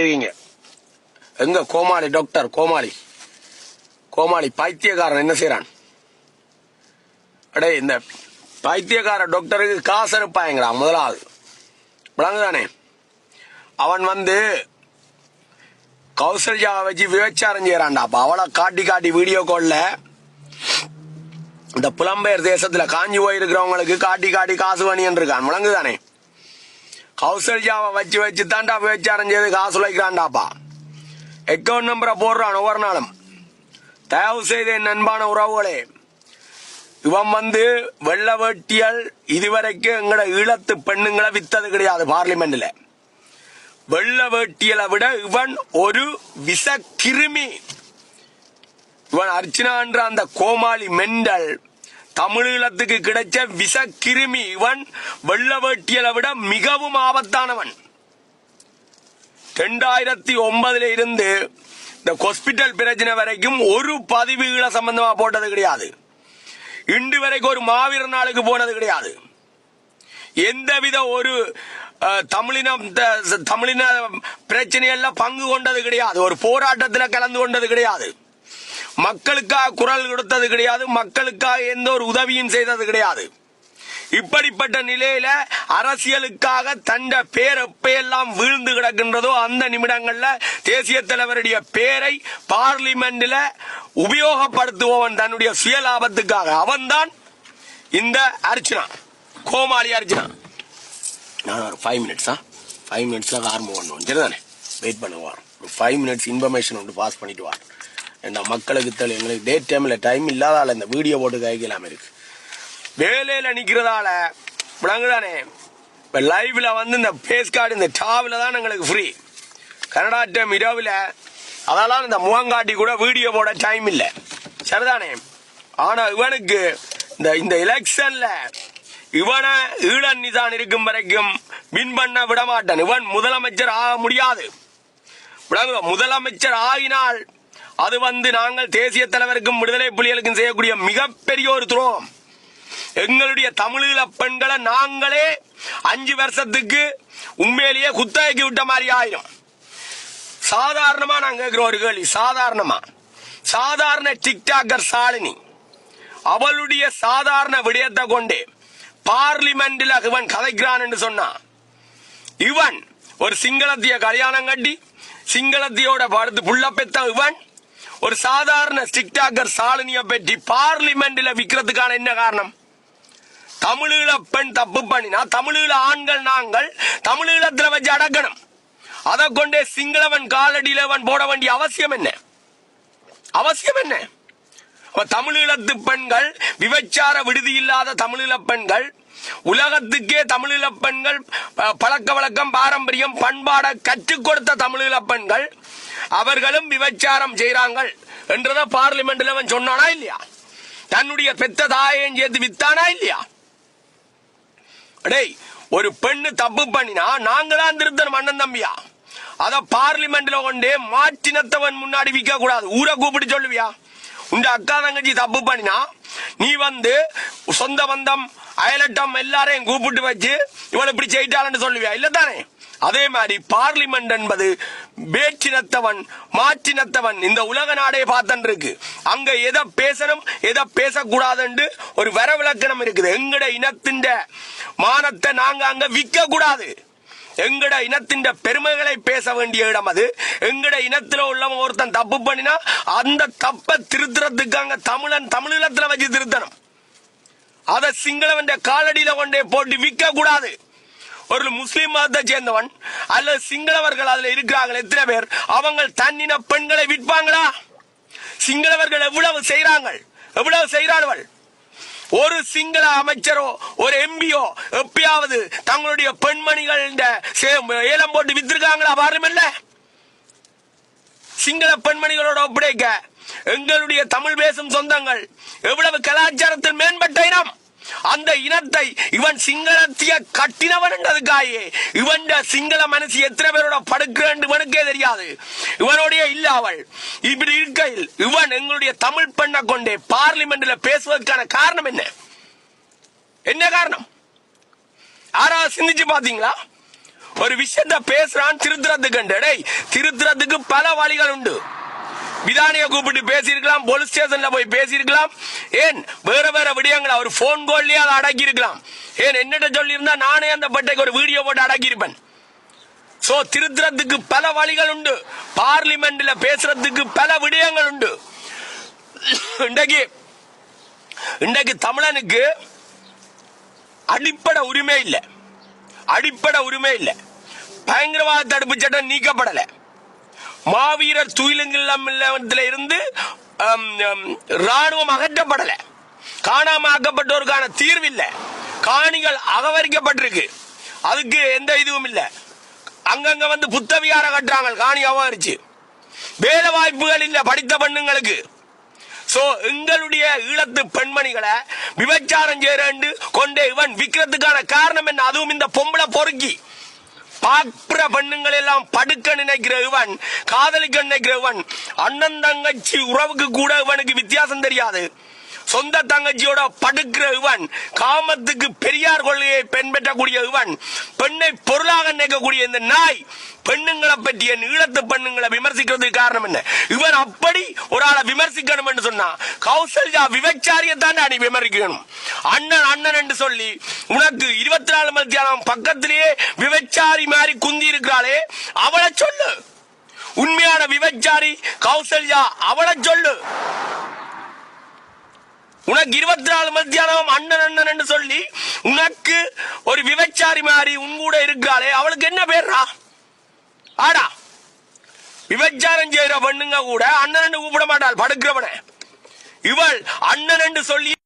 செய்வீங்க எங்க கோமாளி டாக்டர் கோமாளி. கோமாளி பைத்தியக்காரன் என்ன செய்யறான் அடே இந்த பைத்தியக்கார டாக்டருக்கு காசு அனுப்பாயங்கிறான் முதலாவது. விளங்குதானே? அவன் வந்து கௌசல்யாவை வச்சு விபச்சாரம் செய்யறான்டா அப்ப அவளை காட்டி காட்டி வீடியோ கால்ல இந்த புலம்பெயர் தேசத்துல காஞ்சி போயிருக்கிறவங்களுக்கு காட்டி காட்டி காசு வணியன் இருக்கான். விளங்குதானே? கௌசல்யாவை வச்சு வச்சு தாண்டா விபச்சாரம் செய்து காசு உழைக்கிறான்டாப்பா. அக்கௌண்ட் நம்பரை போடுறான் ஒவ்வொரு நாளும். தயவு செய்து என் அன்பான உறவுகளே இவன் வந்து வெள்ள வேட்டியல் இதுவரைக்கும் எங்களோட ஈழத்து பெண்ணுங்களை வித்தது கிடையாது பார்லிமெண்ட்ல வெள்ள வேட்டியலை விட இவன் ஒரு விச கிருமி இவன் அர்ச்சனான்ற அந்த கோமாளி மெண்டல் தமிழீழத்துக்கு கிடைச்ச விச கிருமி இவன் வெள்ள வேட்டியலை விட மிகவும் ஆபத்தானவன். ரெண்டாயிரத்தி ஒன்பதுல இருந்து இந்த ஹாஸ்பிட்டல் பிரச்சனை வரைக்கும் ஒரு பதிவு ஈழ சம்பந்தமா போட்டது கிடையாது. இன்று வரைக்கும் ஒரு மாவீரர் நாளுக்கு போனது கிடையாது. எந்தவித ஒரு தமிழினம் த- தமிழின பிரச்சனையெல்லாம் பங்கு கொண்டது கிடையாது. ஒரு போராட்டத்தில் கலந்து கொண்டது கிடையாது. மக்களுக்காக குரல் கொடுத்தது கிடையாது மக்களுக்காக எந்த ஒரு உதவியும் செய்தது கிடையாது. இப்படிப்பட்ட நிலையில அரசியலுக்காக தண்ட பேர் எப்பையெல்லாம் வீழ்ந்து கிடக்கின்றதோ அந்த நிமிடங்கள்ல தேசிய தலைவருடைய பேரை பார்லிமெண்ட்ல உபயோகப்படுத்துபவன் தன்னுடைய சுயலாபத்துக்காக. அவன்தான் இந்த அர்ச்சனா கோமாளி அர்ச்சனா. நான் ஒரு ஃபைவ் மினிட்ஸா ஃபைவ் மினிட்ஸ்ல ஆரம்பம் பண்ணுவோம் சரிதானே? வெயிட் பண்ணுவார் ஒரு ஃபைவ் மினிட்ஸ் இன்ஃபர்மேஷன் ஒன்று பாஸ் பண்ணிட்டு வார் ஏன்னா மக்களுக்கு தெரியல எங்களுக்கு டே டைம்ல டைம் இல்லாதால இந்த வீடியோ போட்டு கைக்கலாம இருக்கு. வேலையில நிக்கிறதால விளங்குதானே? இப்ப லைவ்ல வந்து இந்த பேஸ் கார்டு இந்த டாவில் தான் எங்களுக்கு ஃப்ரீ கனடா டைம் இரவுல அதெல்லாம் இந்த முகங்காட்டி கூட வீடியோ போட டைம் இல்லை. சரிதானே? ஆனா இவனுக்கு இந்த இந்த எலெக்ஷன்ல இவனை ஈழன் நிதான் இருக்கும் வரைக்கும் வின் பண்ண விட மாட்டான். இவன் முதலமைச்சர் ஆக முடியாது. முதலமைச்சர் ஆகினால் அது வந்து நாங்கள் தேசிய தலைவருக்கும் விடுதலை புலிகளுக்கும் செய்யக்கூடிய மிகப்பெரிய ஒரு துரோகம். எங்களுடைய தமிழீழ பெண்களை நாங்களே அஞ்சு வருஷத்துக்கு உண்மையிலேயே குத்தகைக்கு விட்ட மாதிரி ஆயிரும். சாதாரணமா நான் கேட்கிற ஒரு கேள்வி சாதாரணமா? சாதாரண டிக்டாக்கர் சாலினி அவளுடைய சாதாரண விடயத்தை கொண்டு பார்லிமெண்ட்ல இவன் கதைக்கிறான் என்று சொன்னான் இவன் ஒரு சிங்களத்திய கல்யாணம் கட்டி சிங்களத்தியோட படுத்து புள்ள பெத்த இவன் ஒரு சாதாரண டிக்டாக்கர் சாலினியை பற்றி பார்லிமெண்ட்ல விக்கிறதுக்கான என்ன காரணம்? தமிழீழ பெண் தப்பு பண்ணினா தமிழீழ ஆண்கள் நாங்கள் தமிழீழத்துல வச்சு அடக்கணும். அதை கொண்டே சிங்களவன் காலடியில் அவன் போட வேண்டிய அவசியம் என்ன? அவசியம் என்ன? தமிழீழத்து பெண்கள் விபச்சார விடுதி இல்லாத தமிழீழ பெண்கள் உலகத்துக்கே தமிழீழ பெண்கள் பழக்க வழக்கம் பாரம்பரியம் பண்பாட கற்றுக் கொடுத்த தமிழீழ பெண்கள் அவர்களும் விபச்சாரம் செய்கிறாங்கள் என்றதை பார்லிமெண்ட்ல அவன் சொன்னானா இல்லையா? தன்னுடைய பெத்த தாயையும் சேர்த்து வித்தானா இல்லையா? டேய் ஒரு பெண்ணு தப்பு பண்ணினா நாங்க தான் திருத்தணும் அண்ணன் தம்பியா? அத பார்லிமெண்ட்ல கொண்டே மாற்றினத்தவன் முன்னாடி விற்க கூடாது ஊரை கூப்பிட்டு சொல்லுவியா? உண்ட அக்கா தங்கச்சி தப்பு பண்ணினா நீ வந்து சொந்த பந்தம் அயலட்டம் எல்லாரையும் கூப்பிட்டு வச்சு இவளை இப்படி செய்யிட்டாள்னு சொல்லுவியா? இல்ல தானே அதே மாதிரி பார்லிமெண்ட் என்பது வேற்றினத்தவன் மாற்றினத்தவன் இந்த உலக நாடே பார்த்தன் இருக்கு அங்க எதை பேசணும் எதை பேசக்கூடாதுன்னு ஒரு வரவிலக்கணம் இருக்குது. எங்கட இனத்தின் மானத்தை நாங்க அங்க விற்க கூடாது எங்கட இனத்தின் பெருமைகளை பேச வேண்டிய இடம் அது. எங்கட இனத்துல உள்ளவன் ஒருத்தன் தப்பு பண்ணினா அந்த தப்பை திருத்துறதுக்கு அங்க தமிழன் இனத்துல வச்சு திருத்தணும். அத சிங்களவன் காலடியில கொண்டே போட்டு விற்க கூடாது. ஒரு முஸ்லீம் மதத்தை சேர்ந்தவன் அல்லது சிங்களவர்கள் அதுல இருக்கிறாங்க எத்தனை பேர் அவங்க தன்னின பெண்களை விற்பாங்களா? சிங்களவர்கள் எவ்வளவு செய்யறாங்க எவ்வளவு செய்கிறார்கள்? ஒரு சிங்கள அமைச்சரோ ஒரு எம்பியோ எப்பயாவது தங்களுடைய பெண்மணிகள் ஏலம் போட்டு வித்திருக்காங்களா? பாருமில்ல. சிங்கள பெண்மணிகளோட ஒப்படைக்க எங்களுடைய தமிழ் பேசும் சொந்தங்கள். எவ்வளவு கலாச்சாரத்தில் மேம்பட்ட இனம். அந்த இனத்தை இவன் சிங்களத்திய கட்டினவன் என்றதுக்காயே இவன் சிங்கள மனசு எத்தனை பேரோட படுக்கிறேன் இவனுக்கே தெரியாது. இவனுடைய இல்ல அவள். இப்படி இருக்கையில் இவன் எங்களுடைய தமிழ் பெண்ணை கொண்டே பார்லிமெண்ட்ல பேசுவதற்கான காரணம் என்ன? என்ன காரணம்? யாராவது சிந்திச்சு பாத்தீங்களா ஒரு விஷயத்த பேசுறான் திருத்துறதுக்கு திருத்துறதுக்கு பல வழிகள் உண்டு. விதானியை கூப்பிட்டு பேசியிருக்கலாம் போலீஸ் ஸ்டேஷன்ல போய் பேசியிருக்கலாம். ஏன்? வேற வேற விடயங்களை அவர் போன் கால்லயே அதை அடக்கி இருக்கலாம் ஏன்? என்னட்ட சொல்லியிருந்தா நானே அந்த பட்டைக்கு ஒரு வீடியோ போட்டு அடக்கியிருப்பேன். சோ திருத்துறதுக்கு பல வழிகள் உண்டு. பார்லிமெண்ட்ல பேசுறதுக்கு பல விடயங்கள் உண்டு. இன்றைக்கு இன்றைக்கு தமிழனுக்கு அடிப்படை உரிமை இல்லை. அடிப்படை உரிமை இல்லை. பயங்கரவாத தடுப்பு சட்டம் நீக்கப்படலை. மாவீரர் துயிலுங்கில் இருந்து ராணுவம் அகற்றப்படல. காணாம ஆக்கப்பட்டோருக்கான தீர்வு இல்லை காணிகள் அகவரிக்கப்பட்டிருக்கு. அதுக்கு எந்த இதுவும் இல்லை. அங்கங்க வந்து புத்தவியார கட்டுறாங்க. காணி அபகரிச்சு வேலை வாய்ப்புகள் இல்ல படித்த பெண்ணுங்களுக்கு. சோ எங்களுடைய ஈழத்து பெண்மணிகளை விபச்சாரம் செய்யறேன் கொண்டு இவன் விக்கிறதுக்கான காரணம் என்ன? அதுவும் இந்த பொம்பளை பொறுக்கி. பார்க்கிற பெண்ணுங்கள் எல்லாம் படுக்க நினைக்கிற இவன் காதலிக்க நினைக்கிற இவன் அண்ணன் தங்கச்சி உறவுக்கு கூட இவனுக்கு வித்தியாசம் தெரியாது. சொந்த தங்கச்சியோட படுக்கிற இவன் காமத்துக்கு பெரியார் கொள்கையை பெண்பற்றக்கூடிய இவன் பெண்ணை பொருளாக நினைக்கக்கூடிய இந்த நாய் பெண்ணுங்களை பற்றிய ஈழத்து பெண்ணுங்களை விமர்சிக்கிறதுக்கு காரணம் என்ன? இவன் அப்படி ஒரு ஆளை விமர்சிக்கணும் என்று சொன்னா கௌசல்யா விபச்சாரியத்தான் அடி விமர்சிக்கணும். அண்ணன் அண்ணன் என்று சொல்லி உனக்கு இருபத்தி நாலு மணி பக்கத்திலேயே குந்தி இருக்கிறாளே அவளை சொல்லு. உண்மையான விபச்சாரி கௌசல்யா அவளை சொல்லு. உனக்கு இருபத்தி நாலு மத்தியானம் அண்ணன் அண்ணன் என்று சொல்லி உனக்கு ஒரு விபச்சாரி மாதிரி உன் கூட இருக்கிறாளே அவளுக்கு என்ன பேர்ரா ஆடா. விபச்சாரம் செய்யற பெண்ணுங்க கூட அண்ணன் கூப்பிட மாட்டாள் படுக்கிறவன. இவள் அண்ணன் என்று சொல்லி